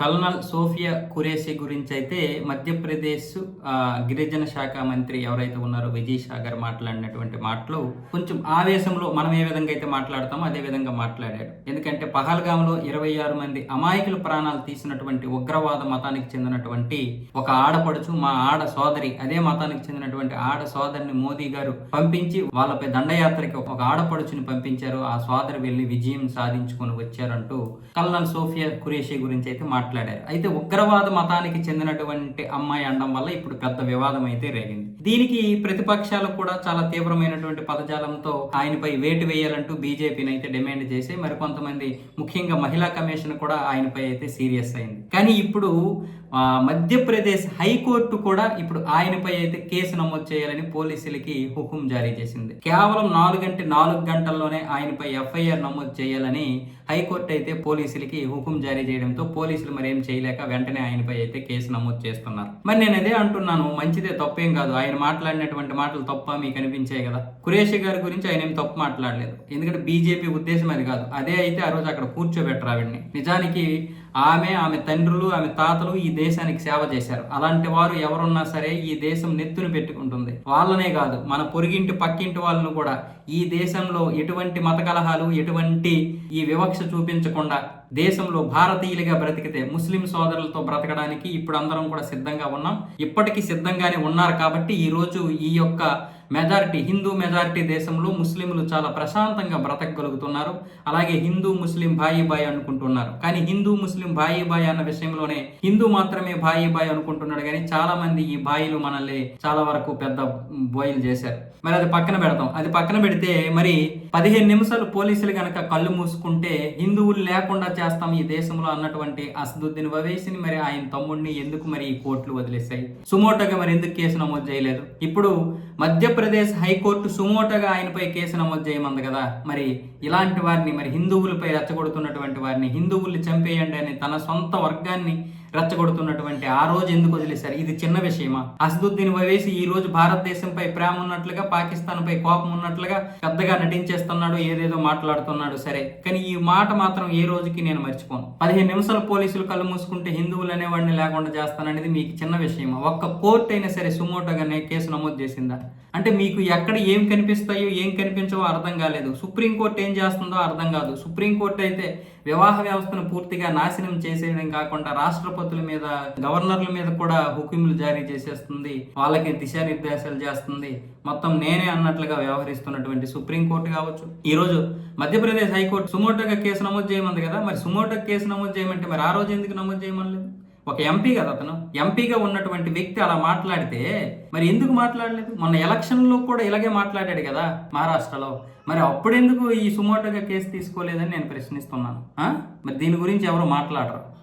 Colonel Sofiya Qureshi గురించి అయితే మధ్యప్రదేశ్ గిరిజన శాఖ మంత్రి ఎవరైతే ఉన్నారో విజయ్ సాగర్ మాట్లాడినటువంటి మాటలు కొంచెం ఆవేశంలో మనం ఏ విధంగా అయితే మాట్లాడతామో అదే విధంగా మాట్లాడాడు. ఎందుకంటే పహల్గాంలో ఇరవై ఆరు మంది అమాయకుల ప్రాణాలు తీసినటువంటి ఉగ్రవాద మతానికి చెందినటువంటి ఒక ఆడపడుచు మా ఆడ సోదరి అదే మతానికి చెందినటువంటి ఆడ సోదరిని మోదీ గారు పంపించి వాళ్ళపై దండయాత్రకి ఒక ఆడపడుచుని పంపించారు. ఆ సోదరి వెళ్ళి విజయం సాధించుకొని వచ్చారంటూ కల్నల్ సోఫియా కురేషి గురించి అయితే మాట్లాడారు. మాట్లాడారు. అయితే ఉగ్రవాద మతానికి చెందినటువంటి అమ్మాయి అనడం వల్ల ఇప్పుడు పెద్ద వివాదం అయితే రేగింది. దీనికి ప్రతిపక్షాలు కూడా చాలా తీవ్రమైనటువంటి పదజాలంతో ఆయనపై వేటు వేయాలంటూ బీజేపీని అయితే డిమాండ్ చేసి మరి కొంతమంది ముఖ్యంగా మహిళా కమిషన్ కూడా ఆయనపై అయితే సీరియస్ అయింది. కానీ ఇప్పుడు మధ్యప్రదేశ్ హైకోర్టు కూడా ఇప్పుడు ఆయనపై అయితే కేసు నమోదు చేయాలని పోలీసులకి హుకుం జారీ చేసింది. కేవలం నాలుగు నాలుగు గంటల్లోనే ఆయనపై ఎఫ్ఐఆర్ నమోదు చేయాలని హైకోర్టు అయితే పోలీసులకి హుకుం జారీ చేయడంతో పోలీసులు మరి ఏం చేయలేక వెంటనే ఆయనపై అయితే కేసు నమోదు చేస్తున్నారు. మరి నేను అదే అంటున్నాను మంచిదే తప్పేం కాదు. ఆయన మాట్లాడినటువంటి మాటలు తప్ప మీకు అనిపించాయి కదా. కురేషి గారి గురించి ఆయన ఏం తప్పు మాట్లాడలేదు. ఎందుకంటే బీజేపీ ఉద్దేశం అది కాదు. అదే అయితే ఆ రోజు అక్కడ కూర్చోబెట్టరు ఆవిడ్ని. నిజానికి ఆమె ఆమె తండ్రులు ఆమె తాతలు ఈ దేశానికి సేవ చేశారు. అలాంటి వారు ఎవరున్నా సరే ఈ దేశం నెత్తును పెట్టుకుంటుంది. వాళ్ళనే కాదు మన పొరుగింటి పక్కింటి వాళ్ళను కూడా. ఈ దేశంలో ఎటువంటి మత కలహాలు ఎటువంటి ఈ వివక్ష చూపించకుండా దేశంలో భారతీయులుగా బ్రతికితే ముస్లిం సోదరులతో బ్రతకడానికి ఇప్పుడు అందరం కూడా సిద్ధంగా ఉన్నాం. ఇప్పటికీ సిద్ధంగానే ఉన్నారు కాబట్టి ఈరోజు ఈ యొక్క మెజారిటీ హిందూ మెజారిటీ దేశంలో ముస్లింలు చాలా ప్రశాంతంగా బ్రతకగలుగుతున్నారు. అలాగే హిందూ ముస్లిం భాయి బాయ్ అనుకుంటున్నారు. కానీ హిందూ ముస్లిం భాయి బాయ్ అన్న విషయంలోనే హిందూ మాత్రమే భాయి బాయ్ అనుకుంటున్నాడు కానీ చాలా మంది ఈ బాయిలు మనల్ని చాలా వరకు పెద్ద బోయిలు చేశారు. మరి అది పక్కన పెడతాం. అది పక్కన పెడితే మరి పదిహేను నిమిషాలు పోలీసులు గనక కళ్ళు మూసుకుంటే హిందువులు లేకుండా చేస్తాం ఈ దేశంలో అన్నటువంటి అసదుద్దీన్ వవేసిని మరి ఆయన తమ్ముడిని ఎందుకు మరి ఈ కోర్టులు వదిలేశాయి? సుమోటోగా మరి ఎందుకు కేసు నమోదు చేయలేదు? ఇప్పుడు మధ్యప్రదేశ్ హైకోర్టు సుమోటగా ఆయనపై కేసు నమోదు చేయమంది కదా? మరి ఇలాంటి వారిని మరి హిందువులపై రెచ్చగొడుతున్నటువంటి వారిని హిందువుల్ని చంపేయండి అని తన సొంత వర్గాన్ని రెచ్చగొడుతున్నటువంటి ఆ రోజు ఎందుకు వదిలేశారు? ఇది చిన్న విషయమా? అసదుద్దీన్ వయసు ఈ రోజు భారతదేశంపై ప్రేమ ఉన్నట్లుగా పాకిస్తాన్ పై కోపం ఉన్నట్లుగా పెద్దగా నటించేస్తున్నాడు ఏదేదో మాట్లాడుతున్నాడు. సరే కానీ ఈ మాట మాత్రం ఏ రోజుకి నేను మర్చిపోను. పదిహేను నిమిషాలు పోలీసులు కళ్ళు మూసుకుంటే హిందువులు అనేవాడిని లేకుండా చేస్తాననేది మీకు చిన్న విషయమా? ఒక్క కోర్టు అయినా సరే సుమోటోగానే కేసు నమోదు చేసిందా? అంటే మీకు ఎక్కడ ఏం కనిపిస్తాయో ఏం కనిపించవో అర్థం కాలేదు. సుప్రీంకోర్టు ఏం చేస్తుందో అర్థం కాదు. సుప్రీంకోర్టు అయితే వివాహ వ్యవస్థను పూర్తిగా నాశనం చేసేయడం కాకుండా రాష్ట్రపతుల మీద గవర్నర్ల మీద కూడా హుకుములు జారీ చేసేస్తుంది. వాళ్ళకి దిశానిర్దేశాలు చేస్తుంది. మొత్తం నేనే అన్నట్లుగా వ్యవహరిస్తున్నటువంటి సుప్రీంకోర్టు కావచ్చు. ఈరోజు మధ్యప్రదేశ్ హైకోర్టు సుమోటోగా కేసు నమోదు చేయమంది కదా. మరి సుమోటో కేసు నమోదు చేయమంటే మరి ఆ రోజు ఎందుకు నమోదు చేయమని ఒక ఎంపీ కదా అతను. ఎంపీగా ఉన్నటువంటి వ్యక్తి అలా మాట్లాడితే మరి ఎందుకు మాట్లాడలేదు? మొన్న ఎలక్షన్లో కూడా ఇలాగే మాట్లాడాడు కదా మహారాష్ట్రలో. మరి అప్పుడెందుకు ఈ సుమోటోగా కేసు తీసుకోలేదని నేను ప్రశ్నిస్తున్నాను. మరి దీని గురించి ఎవరు మాట్లాడరు.